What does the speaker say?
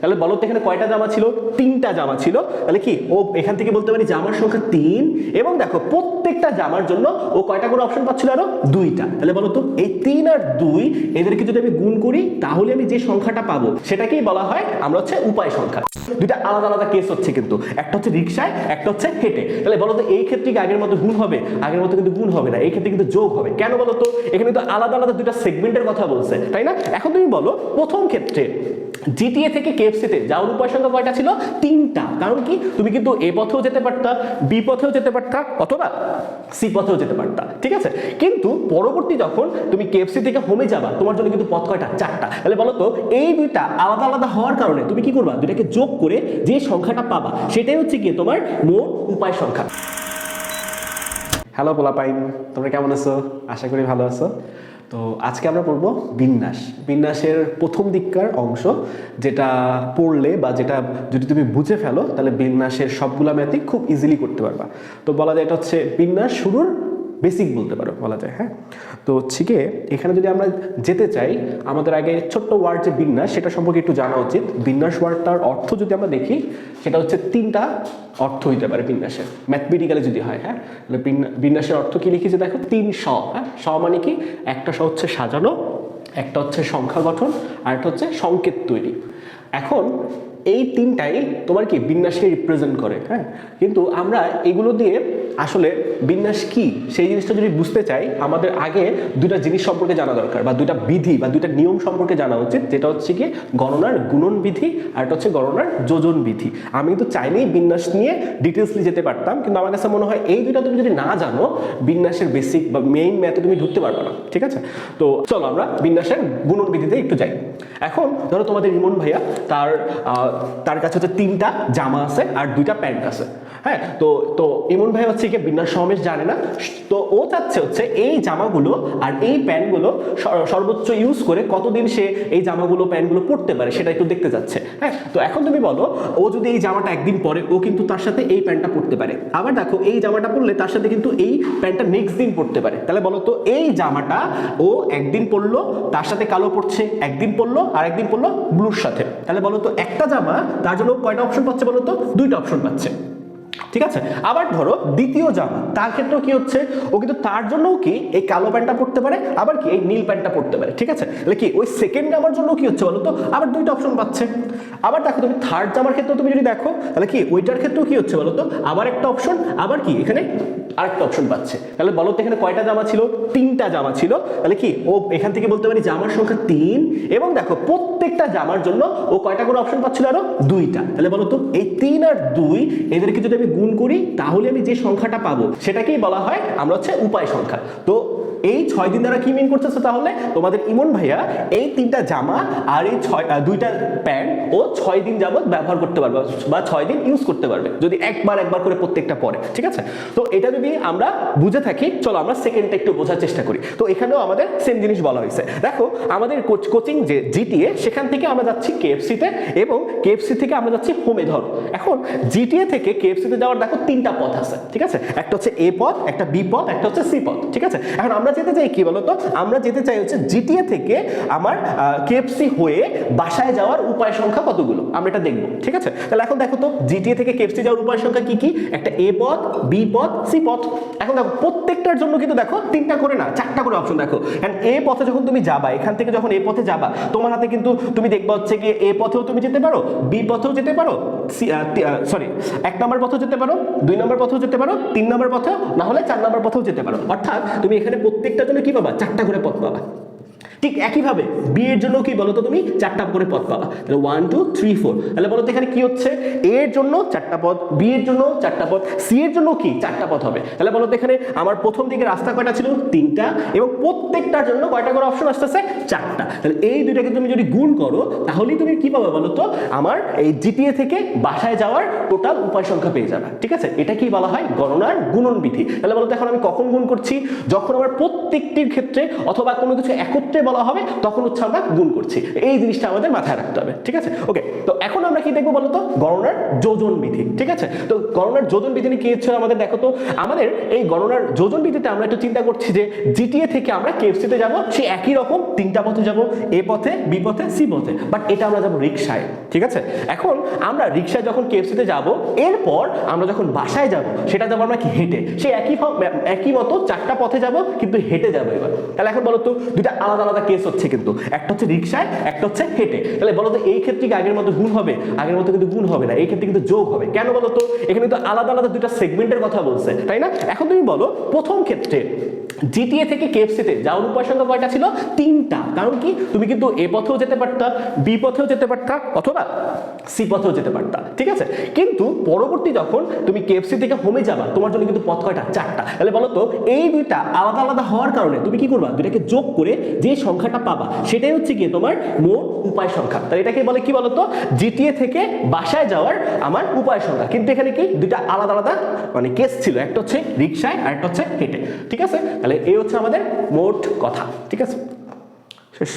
তাহলে বলো তো এখানে কয়টা জামা ছিল? তিনটা জামা ছিল। তাহলে কি? ও এখান থেকে বলতে পারি জামার সংখ্যা তিন এবং দেখো, প্রত্যেকটা জামার জন্য ও কয়টা করে অপশন পাচ্ছিল আরও? দুইটা। তাহলে বলো তো, এই তিন আর দুই এদেরকে যদি আমি গুণ করি, তাহলে আমি যে সংখ্যাটা পাবো, সেটাকেই বলা হয় আমরা হচ্ছে উপায় সংখ্যা। দুইটা আলাদা আলাদা কেস হচ্ছে কিন্তু। একটা হচ্ছে রিক্সায় একটা হচ্ছে হেঁটে। তাহলে বলো তো, এই ক্ষেত্রে কি আগের মতো গুণ হবে? আগের মতো কিন্তু গুণ হবে না। এই ক্ষেত্রে কিন্তু যোগ হবে। কেন বলো তো? এখানে তো আলাদা আলাদা দুইটা সেগমেন্টের কথা বলছে, তাই না? এখন তুমি বলো, প্রথম ক্ষেত্রে জিটিএ থেকে কেএফসিতে যাওয়ার উপায় সংখ্যা কয়টা ছিল? তিনটা। কারণ কি? তুমি কিন্তু এ পথেও যেতে পারতা বি পথেও যেতে পারতা, অথবা সি পথেও যেতে পারতা। ঠিক আছে? কিন্তু পরবর্তী যখন তুমি কেএফসি থেকে হোমে যাবা, তোমার জন্য কিন্তু পথ কয়টা? চারটা। তাহলে বলো তো, এই দুইটা আলাদা আলাদা হওয়ার কারণে তুমি কি করবা? দুইটাকে যোগ করে যে সংখ্যাটা পাবা, সেটাই হচ্ছে গিয়ে তোমার মোট উপায় সংখ্যা। হ্যালো পোলাপাইন। তোমরা কেমন আছো? আশা করি ভালো আছো। তো আজকে আমরা পড়ব বিন্যাস। বিন্যাসের প্রথম দিককার অংশ, যেটা পড়লে বা যেটা যদি তুমি বুঝে ফেলো, তাহলে বিন্যাসের সবগুলো ম্যাথই খুব ইজিলি করতে পারবা। তো বলা যায় এটা হচ্ছে বিন্যাস শুরুর বেসিক বলতে পারো, বলা যায় হ্যাঁ? তো হচ্ছে গিয়ে, এখানে যদি আমরা যেতে চাই, আমাদের আগে ছোট্ট ওয়ার্ড যে বিন্যাস, সেটা সম্পর্কে একটু জানা উচিত। বিন্যাস ওয়ার্ডটার অর্থ যদি আমরা দেখি, সেটা হচ্ছে তিনটা অর্থ হইতে পারে বিন্যাসের ম্যাথমেটিক্যালি যদি হয় হ্যাঁ? তাহলে বিন্যাসের অর্থ কি লিখেছে দেখো? তিন স হ্যাঁ? স মানে কি? একটা স হচ্ছে সাজানো, একটা হচ্ছে সংখ্যা গঠন, আর একটা হচ্ছে সংকেত তৈরি। এখন, এই তিনটাই তোমার কি বিন্যাসকে রিপ্রেজেন্ট করে হ্যাঁ? কিন্তু আমরা এগুলো দিয়ে আসলে বিন্যাস কি? সেই জিনিসটা যদি বুঝতে চাই, আমাদের আগে দুটা জিনিস সম্পর্কে জানা দরকার, বা দুটা বিধি, বা দুটা নিয়ম সম্পর্কে জানা উচিত, যেটা হচ্ছে কি গণনার গুণন বিধি, আর একটা হচ্ছে গণনার যোজন বিধি। আমি কিন্তু চাইলেই বিন্যাস নিয়ে ডিটেলসলি যেতে পারতাম, কিন্তু আমার কাছে মনে হয় এই দুটা তুমি যদি না জানো, বিন্যাসের বেসিক বা মেইন ম্যাথে তুমি ঢুকতে পারবে না, ঠিক আছে? তো চলো আমরা বিন্যাসের গুণন বিধিতে একটু যাই। এখন ধরো তোমাদের ইমন ভাইয়া, তার তার কাছে হচ্ছে তিনটা জামা আছে আর দুইটা প্যান্ট আছে হ্যাঁ? তো তো ইমন ভাই হচ্ছে কি বিন্যাস সমাবেশ জানে না। তো ও চাচ্ছে হচ্ছে এই জামাগুলো আর এই প্যান্টগুলো সর- সর্বোচ্চ ইউজ করে কতদিন সে এই জামাগুলো, প্যান্টগুলো পরতে পারে সেটা একটু দেখতে যাচ্ছে হ্যাঁ তো এখন তুমি বলো, ও যদি এই জামাটা একদিন পরে, ও কিন্তু তার সাথে এই প্যান্টটা পরতে পারে। আবার দেখো, এই জামাটা পরলে তার সাথে কিন্তু এই প্যান্টটা নেক্সট দিন পরতে পারে। তাহলে বলো তো, এই জামাটা ও একদিন পরলো, তার সাথে কালো পড়ছে একদিন পরলো আর একদিন পরলো ব্লুর সাথে। তাহলে বলো তো, একটা জামা, তার জন্য কয়টা অপশন পাচ্ছে বলো তো? দুইটা অপশন পাচ্ছে। ঠিক আছে? আবার ধরো দ্বিতীয় জামা, তার ক্ষেত্রেও কি হচ্ছে? ও কিন্তু তার জন্যও কি এই কালো প্যান্টটা পরতে পারে, আবার কি এই নীল প্যান্টটা পড়তে পারে, ঠিক আছে? তাহলে কি ওই সেকেন্ড জামার জন্য কি হচ্ছে বলো তো আবার দুইটা অপশন পাচ্ছে। আবার দেখো তুমি থার্ড জামার ক্ষেত্রেও তুমি যদি দেখো, তাহলে কি ওইটার ক্ষেত্রেও কি হচ্ছে বলো তো আবার একটা অপশন আবার কি এখানে আরেকটা অপশন পাচ্ছে। তাহলে বলো তো এখানে কয়টা জামা ছিল? তিনটা জামা ছিল। তাহলে কি ও এখান থেকে বলতে পারি জামার সংখ্যা তিন, এবং দেখো প্রত্যেকটা জামার জন্য ও কয়টা করে অপশন পাচ্ছিল আরও? দুইটা। তাহলে বলো তো এই তিন আর দুই, এদেরকে যদি আমি গুণ করি, তাহলে আমি যে সংখ্যাটা পাবো, সেটাকেই বলা হয়, আমরা হচ্ছে উপায় সংখ্যা। তো এই ছয় দিন দ্বারা কি মিন করতেছে তাহলে? তোমাদের ইমন ভাইয়া, এই তিনটা জামা আর এই ছয় দুইটা প্যান্ট ও ছয় দিন যাবত ব্যবহার করতে পারবে, বা ছয় দিন ইউজ করতে পারবে, যদি একবার একবার করে প্রত্যেকটা পরে, ঠিক আছে? তো এটা যদি আমরা বুঝে থাকি, চলো আমরা সেকেন্ডটা একটু বোঝার চেষ্টা করি। তো এখানেও আমাদের সেম জিনিস বলা হয়েছে। দেখো, আমাদের কোচ কোচিং যে জিটিএ সেখান থেকে আমরা যাচ্ছি কেএফসিতে এবং কেএফসি থেকে আমরা যাচ্ছি হোমে ধরো। এখন জিটিএ থেকে কেএফসিতে যাওয়ার দেখো তিনটা পথ আছে, ঠিক আছে? একটা হচ্ছে এ পথ, একটা বি পথ, একটা হচ্ছে সি পথ, ঠিক আছে? এখন আমরা যেতে চাই কি বলতো? আমরা যেতে চাই হচ্ছে জিটিএ থেকে আমার কেএফসি হয়ে বাসায় যাওয়ার উপায় সংখ্যা কতগুলো? আমরা এটা দেখব, ঠিক আছে? তাহলে এখন দেখো তো, জিটিএ থেকে কেএফসি যাওয়ার উপায় সংখ্যা কি কি? একটা এ পথ, বি পথ, সি পথ। এখন দেখো, প্রত্যেকটার জন্য কিন্তু দেখো তিনটা করে না, চারটা করে অপশন দেখো। কারণ এ পথে যখন তুমি যাবা, এখান থেকে যখন এ পথে যাবা, তোমার হাতে কিন্তু তুমি দেখবা হচ্ছে কি এ পথেও তুমি যেতে পারো, বি পথেও যেতে পারো সরি এক নম্বর পথেও যেতে পারো, দুই নম্বর পথেও যেতে পারো, তিন নম্বর পথেও, না হলে চার নম্বর পথেও যেতে পারো। অর্থাৎ তুমি এখানে প্রত্যেকটার জন্য কি পাবা? চারটা করে পথ পাবা। ঠিক একইভাবে বি এর জন্য কি বলো তো তুমি? চারটা করে পথ পাবা। তাহলে ওয়ান টু থ্রি ফোর তাহলে বলো তো এখানে কি হচ্ছে? এ এর জন্য চারটা পথ বি এর জন্য চারটা পথ সি এর জন্য কি? চারটা পথ হবে। তাহলে বলো তো এখানে আমার প্রথম দিকে রাস্তা কয়টা ছিল? তিনটা। এবং প্রত্যেকটার জন্য কয়টা করে অপশন আসতেছে? চারটা। তাহলে এই দুইটাকে তুমি যদি গুণ করো, তাহলেই তুমি কি পাবে বলো তো আমার এই জিটিএ থেকে বাসায় যাওয়ার টোটাল উপায় সংখ্যা পেয়ে যাবে। ঠিক আছে? এটা কি বলা হয়? গণনার গুণন বিধি তাহলে বলো তো এখন আমি কখন গুণ করছি? যখন আমার প্রত্যেকটির ক্ষেত্রে অথবা কোনো কিছু একত্রে বলা হবে, তখন আমরা গুণ করছি। এই জিনিসটা আমাদের মাথায় রাখতে হবে, ঠিক আছে? ওকে তো এখন আমরা কি দেখব বলো তো গণনার যোজন বিধি, ঠিক আছে? তো গণনার যোজন বিধি কি হচ্ছে আমাদের, দেখো তো, আমাদের এই গণনার যোজন বিধিতে আমরা একটু চিন্তা করছি যে, জিটিএ থেকে আমরা কেএফসিতে যাব, সে একই রকম, তিনটা পথে যাব, এ পথে, বি পথে, সি পথে বাট এটা আমরা যাব রিক্সায় ঠিক আছে? এখন আমরা রিক্সায় যখন কেএফসিতে যাব, এরপর আমরা যখন বাসায় যাব, সেটা যাব আমরা কি হেঁটে? সে একই একই মতো চারটা পথে যাব, কিন্তু হেঁটে যাব এবার। তাহলে এখন বলো তো দুইটা আলাদা আলাদা কেস হচ্ছে কিন্তু। একটা হচ্ছে রিক্সায় একটা হচ্ছে হেঁটে। তাহলে বলো তো, এই ক্ষেত্রে কি আগের মতো গুণ হবে? আগের মতো কিন্তু গুণ হবে না। এই ক্ষেত্রে কিন্তু যোগ হবে। কেন বলো তো? এখানে কিন্তু আলাদা আলাদা দুইটা সেগমেন্টের কথা বলছে, তাই না? এখন তুমি বলো, প্রথম ক্ষেত্রে জিটিএ থেকে কেএফসিতে যাওয়ার উপায় সংখ্যা কয়টা ছিল তিনটা। কারণ কি? তুমি কিন্তু এ পথেও যেতে পারতা বি পথেও যেতে পারতা, অথবা সি পথেও যেতে পারতা। ঠিক আছে? কিন্তু পরবর্তী যখন তুমি কেএফসি থেকে হোমে যাবা, তোমার জন্য কিন্তু পথ কয়টা চারটা। তাহলে বলো তো, এই দুইটা আলাদা আলাদা হওয়ার কারণে তুমি কি করবা? দুইটাকে যোগ করে যে সংখ্যাটা পাবা, সেটাই হচ্ছে কি তোমার মোট উপায় সংখ্যা। তাহলে এটাকে বলে কি বলতো? জিটিএ থেকে বাসায় যাওয়ার আমার উপায় সংখ্যা। কিন্তু এখানে কি? দুইটা আলাদা আলাদা মানে কেস ছিল। একটা হচ্ছে রিক্সায় আর একটা হচ্ছে হেঁটে। ঠিক আছে? তাহলে এই হচ্ছে আমাদের মোট কথা ঠিক আছে? শেষ।